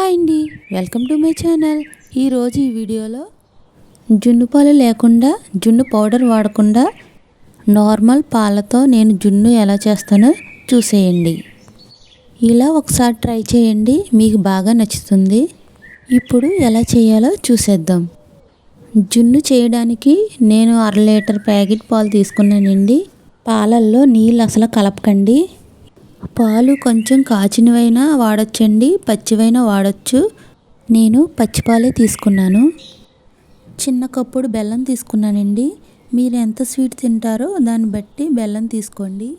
Hi అండి. Welcome to my channel. ఈరోజు ఈ వీడియోలో జున్ను పాలు లేకుండా జున్ను పౌడర్ వాడకుండా నార్మల్ పాలతో నేను జున్ను ఎలా చేస్తానో చూసేయండి. ఇలా ఒకసారి ట్రై చేయండి. మీకు బాగా నచ్చుతుంది. ఇప్పుడు ఎలా చేయాలో చూసేద్దాం. జున్ను చేయడానికి నేను అర లీటర్ ప్యాకెట్ పాలు తీసుకున్నానండి. పాలల్లో నీళ్ళు అసలు కలపకండి. పాలు కొంచెం కాచినవైనా వాడచ్చండి పచ్చివైనా వాడచ్చు. నేను పచ్చిపాలే తీసుకున్నాను. చిన్న కప్పుడు బెల్లం తీసుకున్నానండి. మీరు ఎంత స్వీట్ తింటారో దాన్ని బట్టి బెల్లం తీసుకోండి.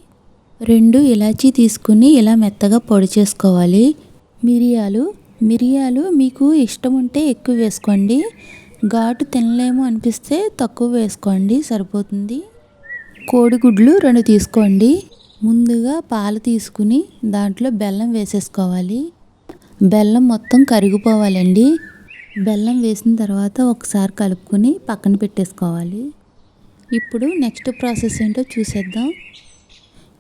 రెండు ఇలాచీ తీసుకుని ఇలా మెత్తగా పొడి చేసుకోవాలి. మిరియాలు మిరియాలు మీకు ఇష్టం ఉంటే ఎక్కువ వేసుకోండి. ఘాటు తినలేము అనిపిస్తే తక్కువ వేసుకోండి సరిపోతుంది. కోడిగుడ్లు రెండు తీసుకోండి. ముందుగా పాలు తీసుకుని దాంట్లో బెల్లం వేసేసుకోవాలి. బెల్లం మొత్తం కరిగిపోవాలండి. బెల్లం వేసిన తర్వాత ఒకసారి కలుపుకొని పక్కన పెట్టేసుకోవాలి. ఇప్పుడు నెక్స్ట్ ప్రాసెస్ ఏంటో చూసేద్దాం.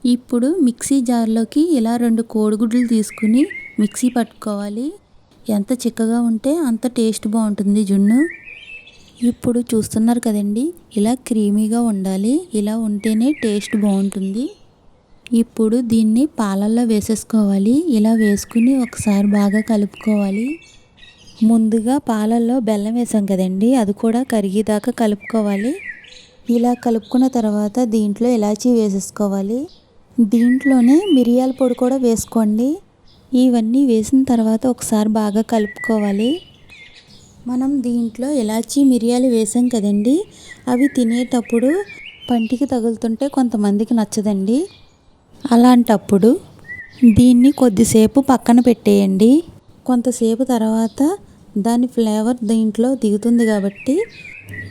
ఇప్పుడు మిక్సీ జార్లోకి ఇలా రెండు కోడిగుడ్లు తీసుకుని మిక్సీ పట్టుకోవాలి. ఎంత చిక్కగా ఉంటే అంత టేస్ట్ బాగుంటుంది జున్ను. ఇప్పుడు చూస్తున్నారు కదండి ఇలా క్రీమీగా ఉండాలి. ఇలా ఉంటేనే టేస్ట్ బాగుంటుంది. ఇప్పుడు దీన్ని పాలల్లో వేసేసుకోవాలి. ఇలా వేసుకుని ఒకసారి బాగా కలుపుకోవాలి. ముందుగా పాలల్లో బెల్లం వేసాం కదండి. అది కూడా కరిగేదాకా కలుపుకోవాలి. ఇలా కలుపుకున్న తర్వాత దీంట్లో ఇలాచీ వేసేసుకోవాలి. దీంట్లోనే మిరియాల పొడి కూడా వేసుకోండి. ఇవన్నీ వేసిన తర్వాత ఒకసారి బాగా కలుపుకోవాలి. మనం దీంట్లో ఇలాచీ మిరియాలు వేసాం కదండి. అవి తినేటప్పుడు పంటికి తగులుతుంటే కొంతమందికి నచ్చదండి. అలాంటప్పుడు దీన్ని కొద్దిసేపు పక్కన పెట్టేయండి. కొంతసేపు తర్వాత దాని ఫ్లేవర్ దీంట్లో దిగుతుంది కాబట్టి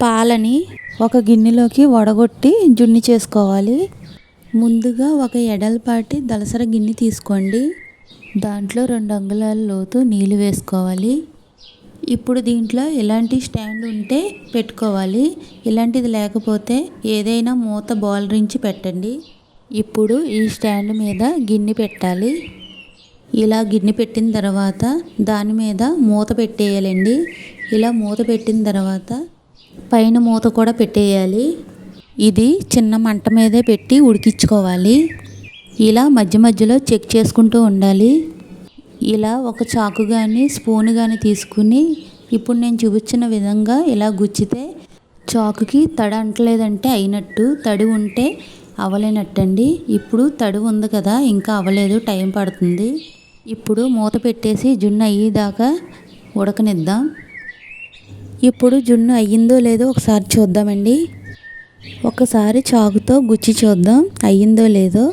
పాలని ఒక గిన్నెలోకి వడగొట్టి జున్ని చేసుకోవాలి. ముందుగా ఒక ఎడలపాటి దలసర గిన్నె తీసుకోండి. దాంట్లో రెండు అంగుళాల లోతు నీళ్ళు వేసుకోవాలి. ఇప్పుడు దీంట్లో ఇలాంటి స్టాండ్ ఉంటే పెట్టుకోవాలి. ఇలాంటిది లేకపోతే ఏదైనా మూత బాలరించి పెట్టండి. ఇప్పుడు ఈ స్టాండ్ మీద గిన్నె పెట్టాలి. ఇలా గిన్నె పెట్టిన తర్వాత దాని మీద మూత పెట్టేయాలండి. ఇలా మూత పెట్టిన తర్వాత పైన మూత కూడా పెట్టేయాలి. ఇది చిన్న మంట మీదే పెట్టి ఉడికించుకోవాలి. ఇలా మధ్య మధ్యలో చెక్ చేసుకుంటూ ఉండాలి. ఇలా ఒక చాకు కానీ స్పూన్ కానీ తీసుకుని ఇప్పుడు నేను చూపించిన విధంగా ఇలా గుచ్చితే చాకుకి తడి అంటలేదంటే అయినట్టు. తడి ఉంటే అవలేనట్టండి. ఇప్పుడు తడి ఉంది కదా ఇంకా అవ్వలేదు టైం పడుతుంది. ఇప్పుడు మూత పెట్టేసి జున్ను అయ్యేదాకా ఉడకనిద్దాం. ఇప్పుడు జున్ను అయ్యిందో లేదో ఒకసారి చూద్దామండి. ఒకసారి చాకుతో గుచ్చి చూద్దాం అయ్యిందో లేదో.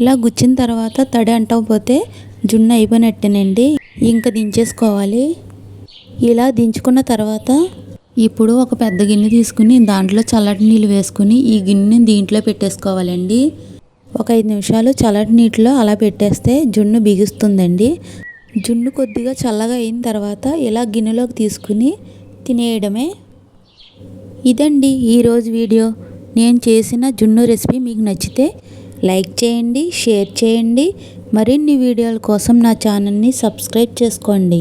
ఇలా గుచ్చిన తర్వాత తడి అంటకపోతే జున్ను అయిపోయినట్టేనండి. ఇంకా దించేసుకోవాలి. ఇలా దించుకున్న తర్వాత ఇప్పుడు ఒక పెద్ద గిన్నె తీసుకుని దాంట్లో చల్లటి నీళ్ళు వేసుకుని ఈ గిన్నెని దీంట్లో పెట్టేసుకోవాలండి. ఒక ఐదు నిమిషాలు చల్లటి నీటిలో అలా పెట్టేస్తే జున్ను బిగుస్తుందండి. జున్ను కొద్దిగా చల్లగా అయిన తర్వాత ఇలా గిన్నెలోకి తీసుకుని తినేయడమే. ఇదండి ఈరోజు వీడియో. నేను చేసిన జున్ను రెసిపీ మీకు నచ్చితే లైక్ చేయండి షేర్ చేయండి. మరిన్ని వీడియోల కోసం నా ఛానల్ని సబ్స్క్రైబ్ చేసుకోండి.